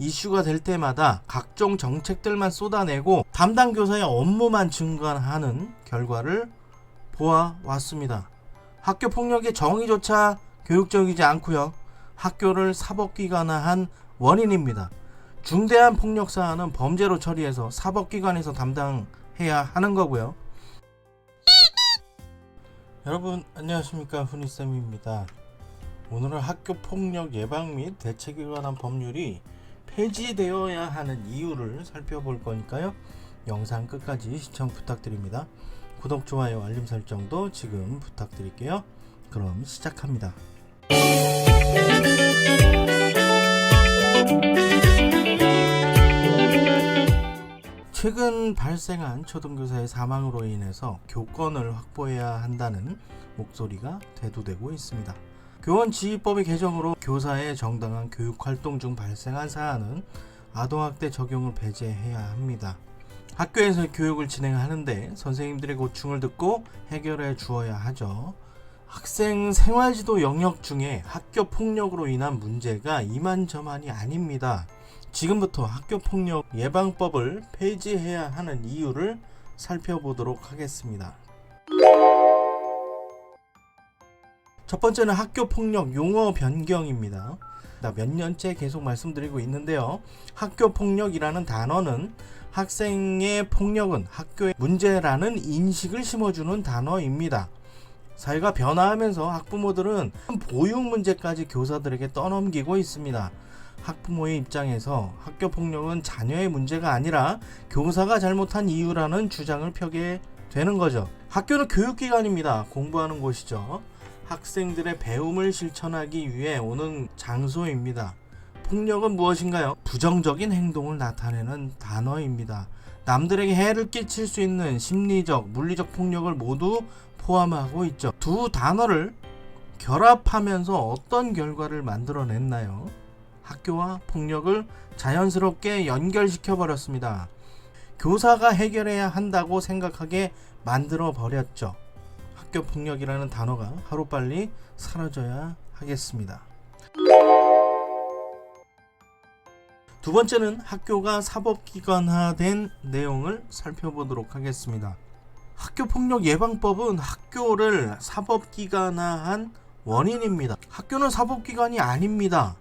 이슈가 될 때마다 각종 정책들만 쏟아내고 담당 교사의 업무만 증가하는 결과를 보아왔습니다. 학교 폭력의 정의조차 교육적이지 않고요. 학교를 사법기관화한 원인입니다. 중대한 폭력 사안은 범죄로 처리해서 사법기관에서 담당해야 하는 거고요. 여러분 안녕하십니까 훈이쌤입니다. 오늘은 학교 폭력 예방 및 대책에 관한 법률이 폐지되어야 하는 이유를 살펴볼 거니까요. 영상 끝까지 시청 부탁드립니다. 구독, 좋아요, 알림 설정도 지금 부탁드릴게요. 그럼 시작합니다. 최근 발생한 초등교사의 사망으로 인해서 교권을 확보해야 한다는 목소리가 대두되고 있습니다. 교원 지휘법의 개정으로 교사의 정당한 교육 활동 중 발생한 사안은 아동학대 적용을 배제해야 합니다. 학교에서 교육을 진행하는데 선생님들의 고충을 듣고 해결해 주어야 하죠. 학생 생활지도 영역 중에 학교 폭력으로 인한 문제가 이만저만이 아닙니다. 지금부터 학교 폭력 예방법을 폐지해야 하는 이유를 살펴보도록 하겠습니다. 첫 번째는 학교 폭력 용어 변경입니다. 나몇 년째 계속 말씀드리고 있는데요. 학교 폭력이라는 단어는 학생의 폭력은 학교의 문제라는 인식을 심어주는 단어입니다. 사회가 변화하면서 학부모들은 보육 문제까지 교사들에게 떠넘기고 있습니다. 학부모의 입장에서 학교 폭력은 자녀의 문제가 아니라 교사가 잘못한 이유라는 주장을 펴게 되는 거죠. 학교는 교육기관입니다. 공부하는 곳이죠. 학생들의 배움을 실천하기 위해 오는 장소입니다. 폭력은 무엇인가요? 부정적인 행동을 나타내는 단어입니다. 남들에게 해를 끼칠 수 있는 심리적, 물리적 폭력을 모두 포함하고 있죠. 두 단어를 결합하면서 어떤 결과를 만들어냈나요? 학교와 폭력을 자연스럽게 연결시켜 버렸습니다. 교사가 해결해야 한다고 생각하게 만들어 버렸죠. 학교 폭력이라는 단어가 하루빨리 사라져야 하겠습니다. 두 번째는 학교가 사법기관화된 내용을 살펴보도록 하겠습니다. 학교 폭력 예방법은 학교를 사법기관화한 원인입니다. 학교는 사법기관이 아닙니다.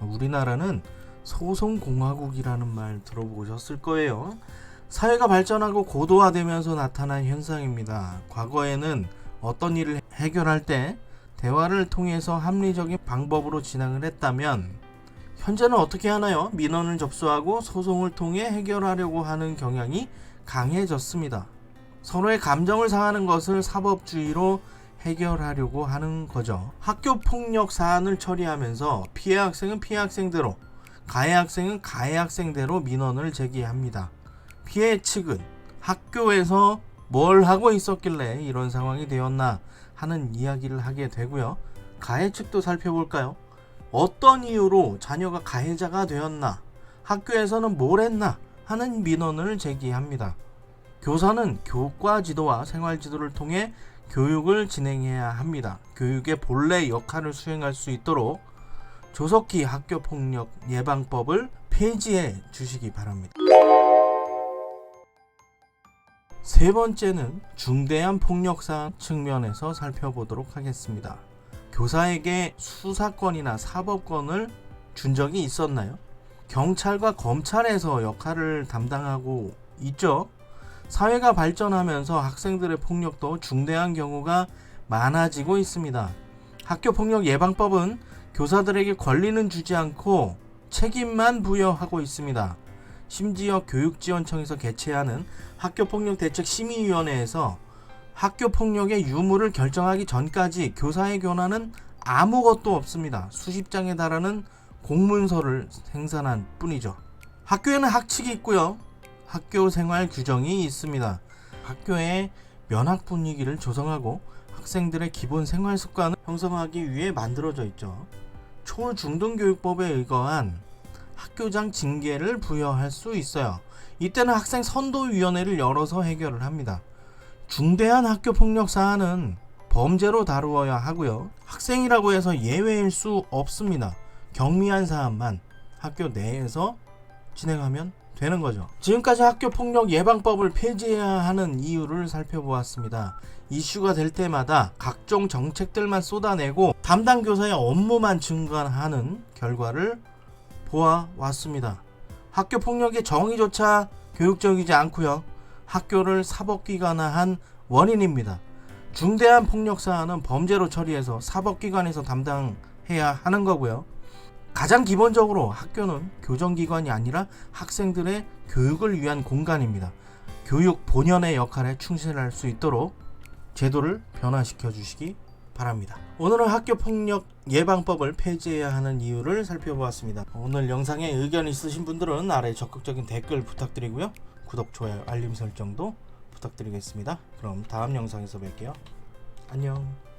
우리나라는 소송공화국이라는 말 들어보셨을 거예요. 사회가 발전하고 고도화되면서 나타난 현상입니다. 과거에는 어떤 일을 해결할 때 대화를 통해서 합리적인 방법으로 진행을 했다면 현재는 어떻게 하나요? 민원을 접수하고 소송을 통해 해결하려고 하는 경향이 강해졌습니다. 서로의 감정을 상하는 것을 사법주의로 해결하려고 하는 거죠. 학교 폭력 사안을 처리하면서 피해 학생은 피해 학생대로, 가해 학생은 가해 학생대로 민원을 제기합니다. 피해 측은 학교에서 뭘 하고 있었길래 이런 상황이 되었나 하는 이야기를 하게 되고요. 가해 측도 살펴볼까요? 어떤 이유로 자녀가 가해자가 되었나, 학교에서는 뭘 했나 하는 민원을 제기합니다. 교사는 교과 지도와 생활 지도를 통해 교육을 진행해야 합니다. 교육의 본래 역할을 수행할 수 있도록 조속히 학교 폭력 예방법을 폐지해 주시기 바랍니다. 세 번째는 중대한 폭력 사안 측면에서 살펴보도록 하겠습니다. 교사에게 수사권이나 사법권을 준 적이 있었나요? 경찰과 검찰에서 역할을 담당하고 있죠. 사회가 발전하면서 학생들의 폭력도 중대한 경우가 많아지고 있습니다. 학교 폭력 예방법은 교사들에게 권리는 주지 않고 책임만 부여하고 있습니다. 심지어 교육지원청에서 개최하는 학교폭력 대책 심의위원회에서 학교 폭력의 유무를 결정하기 전까지 교사의 권한은 아무것도 없습니다. 수십 장에 달하는 공문서를 생산한 뿐이죠. 학교에는 학칙이 있고요. 학교 생활 규정이 있습니다. 학교의 면학 분위기를 조성하고 학생들의 기본 생활 습관을 형성하기 위해 만들어져 있죠. 초중등교육법에 의거한 학교장 징계를 부여할 수 있어요. 이때는 학생 선도위원회를 열어서 해결을 합니다. 중대한 학교 폭력 사안은 범죄로 다루어야 하고요. 학생이라고 해서 예외일 수 없습니다. 경미한 사안만 학교 내에서 진행하면 되는 거죠. 지금까지 학교 폭력 예방법을 폐지해야 하는 이유를 살펴보았습니다. 이슈가 될 때마다 각종 정책들만 쏟아내고 담당 교사의 업무만 증가하는 결과를 보아왔습니다. 학교 폭력의 정의조차 교육적이지 않고요. 학교를 사법기관화한 원인입니다. 중대한 폭력 사안은 범죄로 처리해서 사법기관에서 담당해야 하는 거고요. 가장 기본적으로 학교는 교정기관이 아니라 학생들의 교육을 위한 공간입니다. 교육 본연의 역할에 충실할 수 있도록 제도를 변화시켜 주시기 바랍니다. 오늘은 학교 폭력 예방법을 폐지해야 하는 이유를 살펴보았습니다. 오늘 영상에 의견 있으신 분들은 아래 적극적인 댓글 부탁드리고요. 구독, 좋아요, 알림 설정도 부탁드리겠습니다. 그럼 다음 영상에서 뵐게요. 안녕.